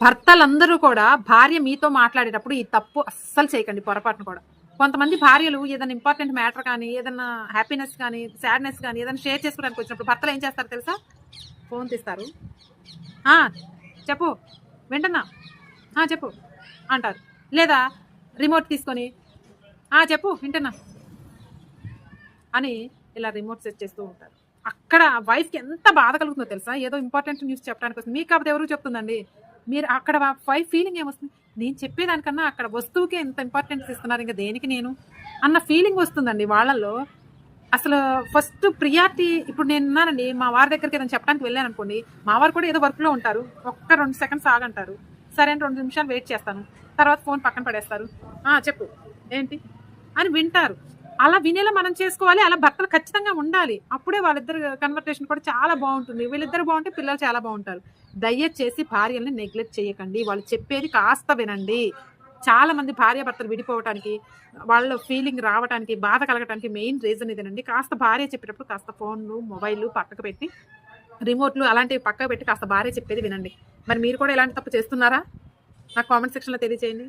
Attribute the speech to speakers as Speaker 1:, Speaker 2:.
Speaker 1: భర్తలందరూ కూడా భార్య మీతో మాట్లాడేటప్పుడు ఈ తప్పు అస్సలు చేయకండి పొరపాటును కూడా. కొంతమంది భార్యలు ఏదైనా ఇంపార్టెంట్ మ్యాటర్ కానీ ఏదైనా హ్యాపీనెస్ కానీ సాడ్నెస్ కానీ ఏదైనా షేర్ చేసుకోవడానికి వచ్చినప్పుడు భర్తలు ఏం చేస్తారు తెలుసా? ఫోన్ తీస్తారు. చెప్పు. వింటున్నా? చెప్పు. అంటారు. లేదా రిమోట్ తీసుకొని చెప్పు వింటున్నా? అని ఇలా రిమోట్ సెట్ చేస్తూ ఉంటారు. అక్కడ వైఫ్కి ఎంత బాధ కలుగుతుందో తెలుసా? ఏదో ఇంపార్టెంట్ న్యూస్ చెప్పడానికి వస్తుంది. మీకు కాబట్టి ఎవరు చెప్తుందండి? మీరు అక్కడ ఫైవ్ ఫీలింగ్ ఏమొస్తుంది? నేను చెప్పేదానికన్నా అక్కడ వస్తువుకే ఎంత ఇంపార్టెన్స్ ఇస్తున్నారు ఇంకా దేనికి నేను? అన్న ఫీలింగ్ వస్తుందండి వాళ్ళల్లో అసలు ఫస్ట్ ప్రియారిటీ ఇప్పుడు నేను ఉన్నానండి మా వారి దగ్గరికి ఏదైనా చెప్పడానికి వెళ్ళాను అనుకోండి మా వారు కూడా ఏదో వర్క్లో ఉంటారు ఒక్క రెండు సెకండ్స్ ఆగంటారు. సరే అని రెండు నిమిషాలు వెయిట్ చేస్తాను. తర్వాత ఫోన్ పక్కన పడేస్తారు. చెప్పు ఏంటి? అని వింటారు. అలా వినేలా మనం చేసుకోవాలి అలా భర్తలు ఖచ్చితంగా ఉండాలి. అప్పుడే వాళ్ళిద్దరు కన్వర్టేషన్ కూడా చాలా బాగుంటుంది. వీళ్ళిద్దరు బాగుంటే పిల్లలు చాలా బాగుంటారు. దయచేసి భార్యల్ని నెగ్లెక్ట్ చేయకండి. వాళ్ళు చెప్పేది కాస్త వినండి. చాలా మంది భార్య భర్తలు విడిపోవటానికి వాళ్ళ ఫీలింగ్ రావడానికి బాధ కలగటానికి మెయిన్ రీజన్ ఇదేనండి. కాస్త భార్య చెప్పేటప్పుడు కాస్త ఫోన్లు మొబైల్ పక్కకు పెట్టి రిమోట్లు అలాంటివి పక్కకు పెట్టి కాస్త భార్య చెప్పేది వినండి. మరి మీరు కూడా ఇలాంటి తప్పు చేస్తున్నారా? నాకు కామెంట్ సెక్షన్లో తెలియజేయండి.